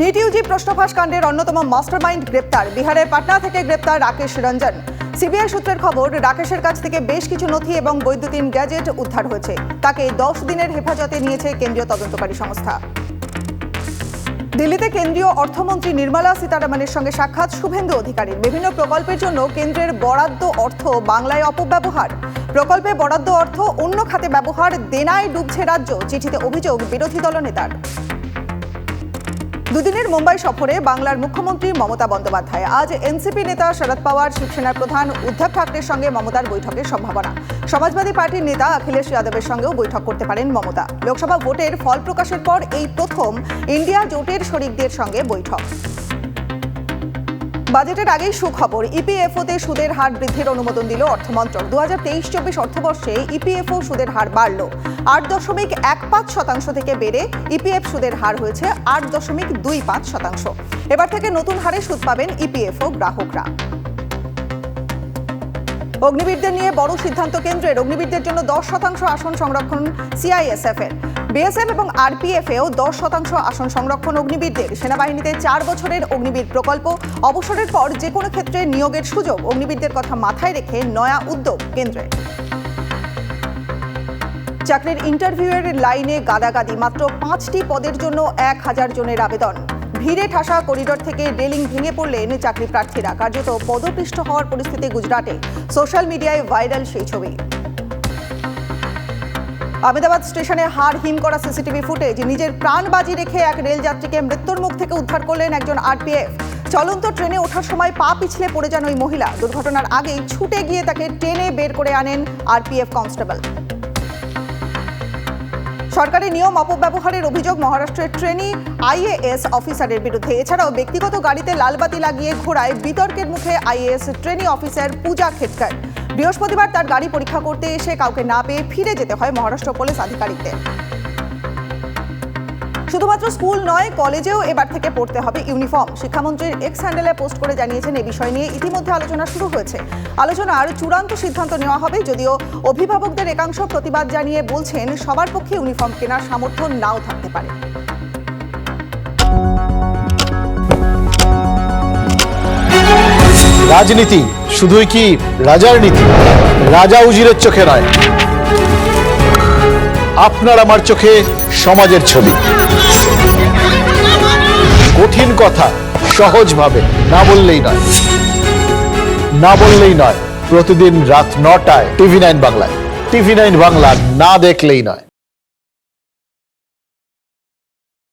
NEET Yuji প্রশ্নফাঁস কাণ্ডের অন্যতম mastermind গ্রেপ্তার। বিহারের পাটনা থেকে গ্রেপ্তার রাকেশ রঞ্জন। সিবিআই সূত্রের খবর, রাকেশের কাছ থেকে বেশ কিছু নথি এবং বৈদ্যুতিন গ্যাজেট উদ্ধার হয়েছে। তাকে দশ দিনের হেফাজতে নিয়েছে কেন্দ্রীয় তদন্তকারী সংস্থা। দিল্লিতে কেন্দ্রীয় অর্থমন্ত্রী নির্মলা সীতারামনের সঙ্গে সাক্ষাৎ শুভেন্দু অধিকারীর। বিভিন্ন প্রকল্পের জন্য কেন্দ্রের বরাদ্দ অর্থ বাংলায় অপব্যবহার। প্রকল্পে বরাদ্দ অর্থ অন্য খাতে ব্যবহার, দেনায় ডুবছে রাজ্য, চিঠিতে অভিযোগ বিরোধী দলনেতার। দুদিনের মুম্বাই সফরে বাংলার মুখ্যমন্ত্রী মমতা বন্দ্যোপাধ্যায়। আজ এনসিপি নেতা শরদ পাওয়ার, শিবসেনার প্রধান উদ্ধব ঠাকরের সঙ্গে মমতার বৈঠকের সম্ভাবনা। সমাজবাদী পার্টির নেতা অখিলেশ যাদবের সঙ্গেও বৈঠক করতে পারেন মমতা। লোকসভা ভোটের ফল প্রকাশের পর এই প্রথম ইন্ডিয়া জোটের শরিকদের সঙ্গে বৈঠক। বাজেটের আগেই সুখবর, ইপিএফওতে সুদের হার বৃদ্ধির অনুমোদন দিল অর্থমন্ত্রক। দু হাজার তেইশ চব্বিশ অর্থবর্ষে ইপিএফও সুদের হার বাড়ল। আট দশমিক এক পাঁচ শতাংশ থেকে বেড়ে ইপিএফ সুদের হার হয়েছে আট দশমিক দুই পাঁচ শতাংশ। এবার থেকে নতুন হারে সুদ পাবেন ইপিএফও গ্রাহকরা। অগ্নিবীরদের নিয়ে বড় সিদ্ধান্ত কেন্দ্রের। অগ্নিবীরদের জন্য দশ শতাংশ আসন সংরক্ষণ সিআইএসএফ এর। বিএসএফ এবং আরপিএফ এও দশ শতাংশ আসন সংরক্ষণ অগ্নিবীরদের। সেনাবাহিনীতে চার বছরের অগ্নিবীর প্রকল্প। অবসরের পর যে কোনো ক্ষেত্রে নিয়োগের সুযোগ অগ্নিবীরদের কথা মাথায় রেখে নয়া উদ্যোগ কেন্দ্রের। চাকরির ইন্টারভিউয়ের লাইনে গাদাগাদি, মাত্র পাঁচটি পদের জন্য এক হাজার জনের আবেদন। ভিড়ে ঠাসা করিডোর থেকে রেলিং ভেঙে পড়লেন চাকরি প্রার্থীরা। কার্যত পদপৃষ্ঠ হওয়ার পরিস্থিতি গুজরাটে। সোশ্যাল মিডিয়ায় ভাইরাল সেই ছবি। আহমেদাবাদ স্টেশনে হার হিম করা সিসিটিভি ফুটেজ। নিজের প্রাণ বাজি রেখে এক রেলযাত্রীকে মৃত্যুর মুখ থেকে উদ্ধার করলেন একজন আরপিএফ চলন্ত ট্রেনে ওঠার সময় পা পিছলে পড়ে যান ওই মহিলা। দুর্ঘটনার আগেই ছুটে গিয়ে তাকে ট্রেনে বের করে আনেন আরপিএফ কনস্টেবল সরকারি নিয়ম অপব্যবহারের অভিযোগ মহারাষ্ট্রের ট্রেনি আইএএস অফিসারের বিরুদ্ধে। এছাড়াও ব্যক্তিগত গাড়িতে লালবাতি লাগিয়ে ঘোরায় বিতর্কের মুখে IAS trainee officer Puja Khedkar. বৃহস্পতিবার তার গাড়ি পরীক্ষা করতে এসে কাউকে না পেয়ে ফিরে যেতে হয় মহারাষ্ট্র পুলিশ আধিকারিকদের। শুধুমাত্র স্কুল নয়, কলেজেও এবার থেকে পড়তে হবে ইউনিফর্ম। শিক্ষামন্ত্রীর এক্স হ্যান্ডেলে পোস্ট করে জানিয়েছেন এ বিষয় নিয়ে। ইতিমধ্যে আলোচনা শুরু হয়েছে। আলোচনার চূড়ান্ত সিদ্ধান্ত নেওয়া হবে, যদিও অভিভাবকদের একাংশ প্রতিবাদ জানিয়ে বলছেন সবার পক্ষে ইউনিফর্ম কেনার সামর্থ্য নাও থাকতে পারে। রাজনীতি শুধুই কি রাজার নীতি? রাজা উজিরের চোখে নয়। আপনার আমার চোখে সমাজের ছবি। কঠিন কথা, সহজভাবে, না বললেই নয়। না বললেই নয়, প্রতিদিন রাত নটায় টিভি নাইন বাংলায়। টিভি নাইন বাংলা না দেখলেই নয়।